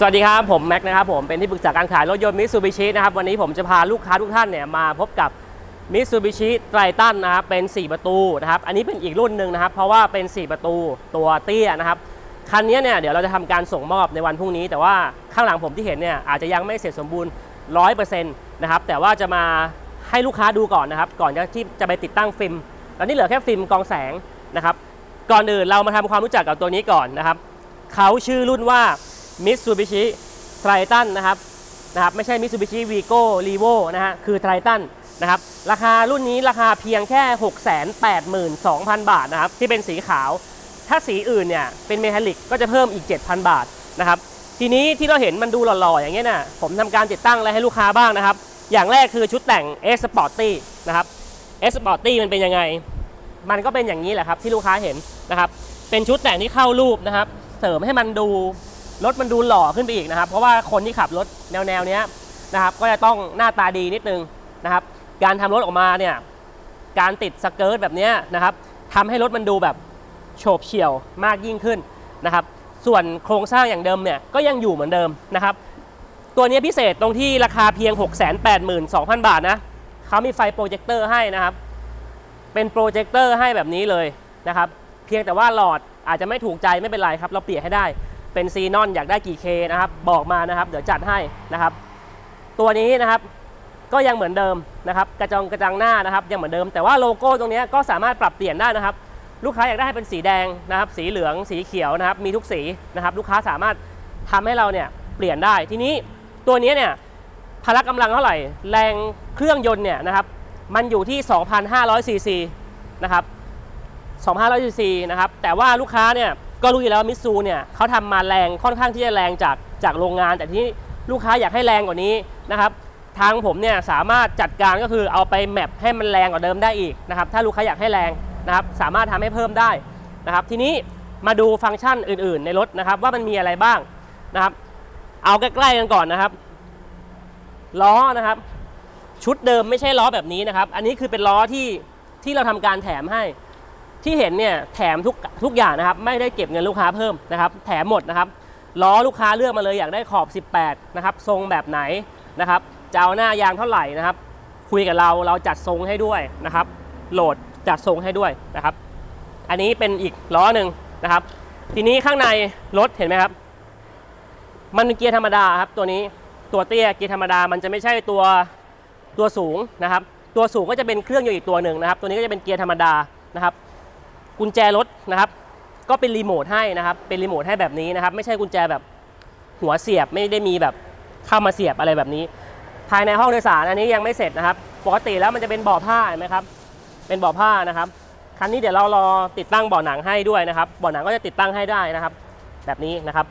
สวัสดีครับ ผมแม็กนะครับผมเป็นที่ปรึกษาการขายรถยนต์มิตซูบิชินะครับวันนี้ผมจะพาลูกค้าทุกท่านเนี่ยมาพบกับมิตซูบิชิไตรตันนะครับเป็น 4 ประตูนะครับอันนี้เป็นอีกรุ่นหนึ่งนะครับ เพราะว่าเป็น 4 ประตูตัวเตี้ยนะครับคันนี้เนี่ยเดี๋ยวเราจะทำการส่งมอบในวันพรุ่งนี้ แต่ว่าข้างหลังผมที่เห็นเนี่ยอาจจะยังไม่เสร็จสมบูรณ์ 100%นะครับแต่ว่าจะมาให้ลูกค้าดูก่อนนะครับก่อนที่จะไปติดตั้งฟิล์มตอนนี้เหลือแค่ฟิล์มกองแสงนะครับก่อนอื่นเรามาทำความรู้จักกับตัวนี้ก่อนนะครับเขาชื่อรุ่นว่า Mitsubishi Triton นะครับนะครับไม่ใช่ Mitsubishi Vigo Revo นะฮะคือ Triton นะครับราคารุ่นนี้ราคาเพียงแค่ 682,000 บาทนะครับที่เป็นสีขาว ถ้าสีอื่นเนี่ยเป็นเมทัลลิกก็จะเพิ่มอีก 7,000 บาทนะครับทีนี้ที่เราเห็นมันดูหล่อๆอย่างเงี้ยนะผมทำการติดตั้งอะไรให้ลูกค้าบ้างนะครับ อย่างแรกคือชุดแต่ง S Sporty นะครับ S Sporty มันเป็นยังไง มันก็เป็นอย่างนี้แหละครับที่ลูกค้าเห็นนะครับเป็นชุดแต่งที่เข้ารูปนะครับ เสริมให้มันดู รถมันดูหล่อขึ้นไปอีกนะครับ เพราะว่าคนที่ขับรถแนวแนวๆนี้นะครับ ก็จะต้องหน้าตาดีนิดนึงนะครับ การทำรถออกมาเนี่ย การติดสเกิร์ตแบบนี้นะครับทำให้รถมันดูแบบโฉบเฉี่ยวมากยิ่งขึ้นนะครับ ส่วนโครงสร้างอย่างเดิมเนี่ยก็ยังอยู่เหมือนเดิมนะครับ ตัวนี้พิเศษตรงที่ราคาเพียง 682,000 บาทนะเขามีไฟโปรเจคเตอร์ให้นะครับ เป็นโปรเจคเตอร์ให้แบบนี้เลยนะครับ เพียงแต่ว่าหลอดอาจจะไม่ถูกใจไม่เป็นไรครับ เราเปลี่ยนให้ได้ เป็นซีนอนอยากได้กี่เคนะครับ บอกมานะครับ เดี๋ยวจัดให้นะครับ ตัวนี้นะครับก็ยังเหมือนเดิมนะครับ กระจงกระจังหน้านะครับ ยังเหมือนเดิมแต่ว่าโลโก้ตรงนี้ก็สามารถปรับเปลี่ยนได้นะครับ ลูกค้าอยากได้ให้เป็นสีแดงนะครับ สีเหลืองสีเขียวนะครับ มีทุกสีนะครับ ลูกค้าสามารถทำให้เราเนี่ยเปลี่ยนได้ทีนี้ตัวนี้เนี่ยพละกำลังเท่าไหร่ แรงเครื่องยนต์เนี่ยนะครับ มันอยู่ที่ 2,500ซีซีนะครับ 2,500ซีซีนะครับ แต่ว่าลูกค้าเนี่ย ก็รู้อยู่แล้วมิซูเนี่ยเขาทำมาแรงค่อนข้างที่จะแรงจากจากโรงงาน แต่ที่ลูกค้าอยากให้แรงกว่านี้นะครับทางผมเนี่ยสามารถจัดการก็คือเอาไปแมปให้มันแรงกว่าเดิมได้อีกนะครับถ้าลูกค้าอยากให้แรงนะครับสามารถทำให้เพิ่มได้นะครับทีนี้มาดูฟังก์ชันอื่น ๆ ในรถนะครับว่ามันมีอะไรบ้างนะครับเอาใกล้ๆกันก่อนนะครับล้อนะครับ ชุดเดิมไม่ใช่ล้อแบบนี้นะครับ อันนี้คือเป็นล้อที่ที่เราทำการแถมให้ ที่เห็นเนี่ยแถมทุกทุกอย่างนะครับ ไม่ได้เก็บเงินลูกค้าเพิ่มนะครับ แถมหมดนะครับล้อลูกค้าเลือกมาเลยอยากได้ขอบ 18 นะครับ ทรงแบบไหนนะครับจะเอาหน้ายางเท่าไหร่นะครับ คุยกับเราเราจัดทรงให้ด้วยนะครับ โหลดจัดทรงให้ด้วยนะครับ อันนี้เป็นอีกล้อหนึ่งนะครับ ทีนี้ข้างในรถเห็นไหมครับ มันเป็นเกียร์ธรรมดาครับ ตัวนี้ตัวเตี้ยเกียร์ธรรมดามันจะไม่ใช่ตัวตัวสูงนะครับ ตัวสูงก็จะเป็นเครื่องยนต์อีกตัวหนึ่งนะครับ ตัวนี้ก็จะเป็นเกียร์ธรรมดานะครับ กุญแจรถนะครับ ก็เป็นรีโมทให้นะครับ เป็นรีโมทให้แบบนี้นะครับ ไม่ใช่กุญแจแบบหัวเสียบไม่ได้มีแบบเข้ามาเสียบอะไรแบบนี้ ภายในห้องโดยสารอันนี้ยังไม่เสร็จนะครับ ปกติแล้วมันจะเป็นเบาะผ้าเห็นไหมครับ เป็นเบาะผ้านะครับ คันนี้เดี๋ยวเรารอติดตั้งเบาะหนังให้ด้วยนะครับเบาะหนังก็จะติดตั้งให้ได้นะครับ แบบนี้นะครับ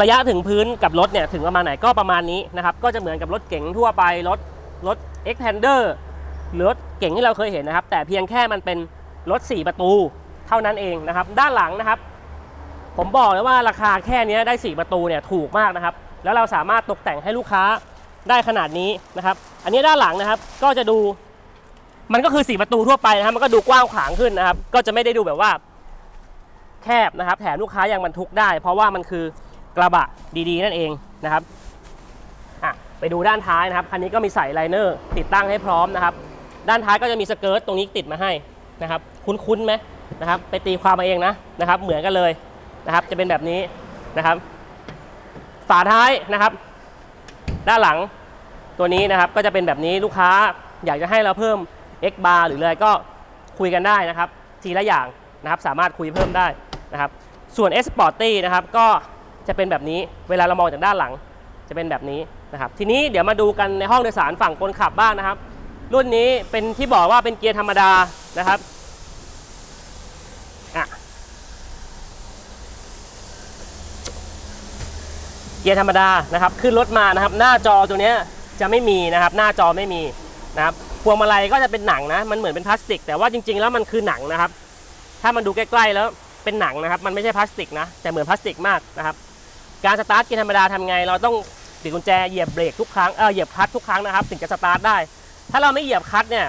ระยะถึงพื้นกับรถเนี่ยถึงประมาณไหนก็ประมาณนี้นะครับ ก็จะเหมือนกับรถเก๋งทั่วไป รถรถ Xpander หรือรถเก๋งที่เราเคยเห็นนะครับ แต่เพียงแค่มันเป็น รถ 4 ประตูเท่านั้นเองนะครับ ด้านหลังนะครับ ผมบอกเลยว่าราคาแค่นี้ได้ 4 ประตูเนี่ยถูกมากนะครับ แล้วเราสามารถตกแต่งให้ลูกค้าได้ขนาดนี้นะครับ อันนี้ด้านหลังนะครับก็จะดูมันก็คือ 4 ประตูทั่วไปนะครับ มันก็ดูกว้างขวางขึ้นนะครับ ก็จะไม่ได้ดูแบบว่าแคบนะครับ แถมลูกค้ายังบรรทุกได้ เพราะว่ามันคือกระบะดีๆ นั่นเองนะครับอะไปดูด้านท้ายนะครับ คันนี้ก็มีใส่ไลเนอร์ติดตั้งให้พร้อมนะครับ ด้านท้ายก็จะมีสเกิร์ตตรงนี้ติดมาให้นะครับ คุ้นๆไหมนะครับไปตีความมาเองนะนะครับ เหมือนกันเลยนะครับ จะเป็นแบบนี้นะครับ ฝาท้ายนะครับ ด้านหลังตัวนี้นะครับ ก็จะเป็นแบบนี้ลูกค้าอยากจะให้เราเพิ่ม X bar หรืออะไรก็คุยกันได้นะครับ ทีละอย่างนะครับ สามารถคุยเพิ่มได้นะครับ ส่วน S Sporty นะครับ ก็จะเป็นแบบนี้เวลาเรามองจากด้านหลังจะเป็นแบบนี้นะครับ ทีนี้เดี๋ยวมาดูกันในห้องโดยสารฝั่งคนขับบ้างนะครับ รุ่นนี้เป็นที่บอกว่าเป็นเกียร์ธรรมดานะครับอะเกียร์ธรรมดานะครับขึ้นรถมานะครับ หน้าจอตัวนี้จะไม่มีนะครับ หน้าจอไม่มีนะครับพวงมาลัยก็จะเป็นหนังนะ มันเหมือนเป็นพลาสติก แต่ว่าจริง ๆ แล้วมันคือหนังนะครับ ถ้ามันดูใกล้ๆแล้วเป็นหนังนะครับ มันไม่ใช่พลาสติกนะแต่เหมือนพลาสติกมากนะครับ การสตาร์ทเกียร์ธรรมดาทำไง เราต้องติดกุญแจเหยียบเบรกทุกครั้งเออเหยียบคลัตช์ทุกครั้งนะครับ ถึงจะสตาร์ทได้ ถ้าเราไม่เหยียบคลัตช์เนี่ย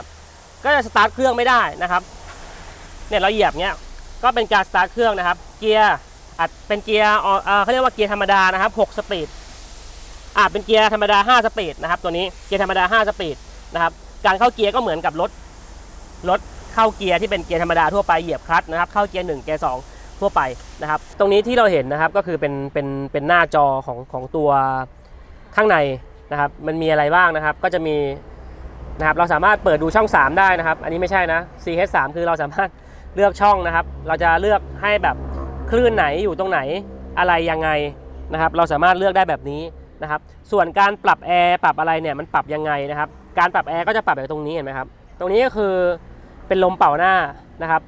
ก็จะสตาร์ทเครื่องไม่ได้นะครับเนี่ยเราเหยียบเนี้ยก็เป็นการสตาร์ทเครื่องนะครับ เกียร์ อัดเป็นเกียร์เออเขาเรียกว่าเกียร์ธรรมดานะครับ6สปีดอ่าเป็นเกียร์ธรรมดา 5 สปีดนะครับตัวนี้เกียร์ธรรมดา 5 สปีดนะครับการเข้าเกียร์ก็เหมือนกับรถรถเข้าเกียร์ที่เป็นเกียร์ธรรมดาทั่วไปเหยียบคลัตช์นะครับเข้าเกียร์1เกียร์2ทั่วไปนะครับตรงนี้ที่เราเห็นนะครับก็คือเป็นเป็นเป็นหน้าจอของของตัวข้างในนะครับมันมีอะไรบ้างนะครับก็จะมีนะครับเราสามารถเปิดดูช่อง 3 ได้นะครับ อันนี้ไม่ใช่นะ CH3 คือเราสามารถเลือกช่องนะครับ เราจะเลือกให้แบบ คลื่นไหนอยู่ตรงไหนอะไรยังไงนะครับ เราสามารถเลือกได้แบบนี้นะครับ ส่วนการปรับแอร์ปรับอะไรเนี่ยมันปรับยังไงนะครับ การปรับแอร์ก็จะปรับแบบตรงนี้เห็นไหมครับ ตรงนี้ก็คือเป็นลมเป่าหน้านะครับ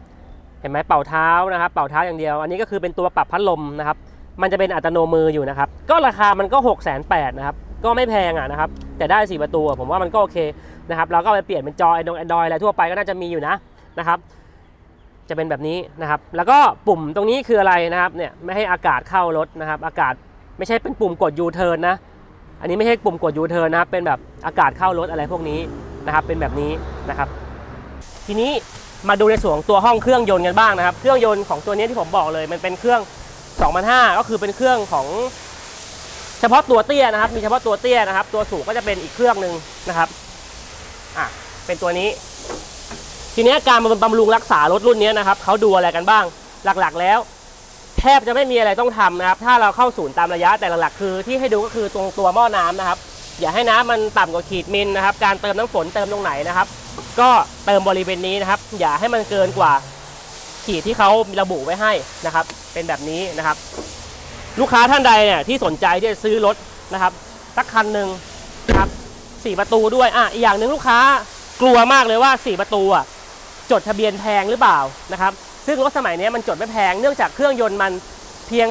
เห็นไหมเป่าเท้านะครับ เป่าเท้าอย่างเดียว อันนี้ก็คือเป็นตัวปรับพัดลมนะครับ มันจะเป็นอัตโนมืออยู่นะครับ ก็ราคามันก็6 8 0 0 0นะครับ ก็ไม่แพงอะนะครับ แต่ได้ 4 ประตูผมว่ามันก็โอเคนะครับ เราก็ไปเปลี่ยนเป็นจอ Android Android อะไรทั่วไปก็น่าจะมีอยู่นะนะครับ จะเป็นแบบนี้นะครับ แล้วก็ปุ่มตรงนี้คืออะไรนะครับเนี่ยไม่ให้อากาศเข้ารถนะครับ อากาศไม่ใช่เป็นปุ่มกด U-turn นะอันนี้ไม่ใช่ปุ่มกด U-turn นะครับเป็นแบบอากาศเข้ารถอะไรพวกนี้นะครับ เป็นแบบนี้นะครับ ทีนี้มาดูในส่วนของตัวห้องเครื่องยนต์กันบ้างนะครับ เครื่องยนต์ของตัวนี้ที่ผมบอกเลย มันเป็นเครื่อง2005ก็คือเป็นเครื่องของ เฉพาะตัวเตี้ยนะครับ มีเฉพาะตัวเตี้ยนะครับ ตัวสูงก็จะเป็นอีกเครื่องหนึ่งนะครับอะเป็นตัวนี้ ทีนี้การบำรุงรักษารถรุ่นนี้นะครับเขาดูอะไรกันบ้างหลักๆ แล้ว แทบจะไม่มีอะไรต้องทำนะครับ ถ้าเราเข้าศูนย์ตามระยะแต่หลักๆ คือที่ให้ดูก็คือตรงตัวหม้อน้ำนะครับ อย่าให้น้ำมันต่ำกว่าขีดมิลนะครับ การเติมน้ำฝนเติมตรงไหนนะครับ ก็เติมบริเวณนี้นะครับ อย่าให้มันเกินกว่าขีดที่เขาระบุไว้ให้นะครับ เป็นแบบนี้นะครับ ลูกค้าท่านใดเนี่ยที่สนใจที่จะซื้อรถนะครับสักคันหนึ่งนะครับสี่ประตูด้วยอะอีกอย่างหนึ่งลูกค้ากลัวมากเลยว่าสี่ประตูอะ จดทะเบียนแพงหรือเปล่านะครับซึ่งรถสมัยนี้มันจดไม่แพงเนื่องจากเครื่องยนต์มันเพียง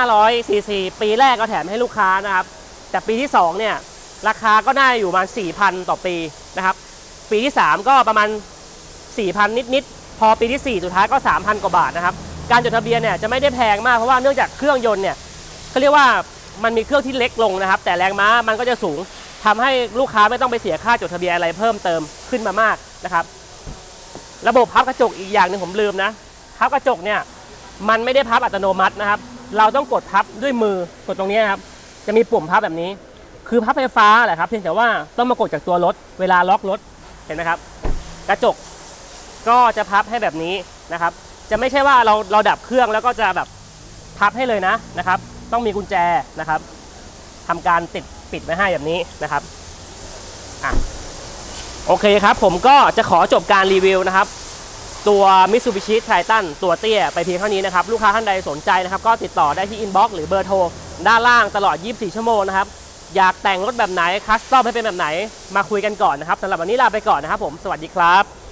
2,500ซีซีปีแรกก็แถมให้ลูกค้านะครับแต่ปีที่2เนี่ยราคาก็ได้อยู่ประมาณ 4,000 ต่อปีนะครับปีที่ 3 ก็ประมาณ 4,000 นิดๆพอปีที่ 4 สุดท้ายก็ 3,000 กว่าบาทนะครับการจดทะเบียนเนี่ยจะไม่ได้แพงมากเพราะว่าเนื่องจากเครื่องยนต์เนี่ยเขาเรียกว่ามันมีเครื่องที่เล็กลงนะครับ แต่แรงม้ามันก็จะสูงทำให้ลูกค้าไม่ต้องไปเสียค่าจดทะเบียนอะไรเพิ่มเติมขึ้นมามากนะครับ ระบบพับกระจกอีกอย่างหนึ่งผมลืมนะ พับกระจกเนี่ยมันไม่ได้พับอัตโนมัตินะครับ เราต้องกดพับด้วยมือกดตรงนี้ครับ จะมีปุ่มพับแบบนี้ คือพับไฟฟ้าแหละครับ เพียงแต่ว่าต้องมากดจากตัวรถ เวลาล็อกรถ เห็นไหมครับ กระจกก็จะพับให้แบบนี้นะครับ จะไม่ใช่ว่าเราเราดับเครื่องแล้วก็จะแบบพับให้เลยนะนะครับ ต้องมีกุญแจนะครับทำการติดปิดไว้ให้แบบนี้นะครับอะ โอเคครับผมก็จะขอจบการรีวิวนะครับ ตัว Mitsubishi Triton ตัวเตี้ยไปเพียงเท่านี้นะครับ ลูกค้าท่านใดสนใจนะครับ ก็ติดต่อได้ที่ inbox หรือเบอร์โทรด้านล่างตลอด 24 ชั่วโมงนะครับ อยากแต่งรถแบบไหนคัสตอมให้เป็นแบบไหนมาคุยกันก่อนนะครับสำหรับวันนี้ลาไปก่อนนะครับผมสวัสดีครับ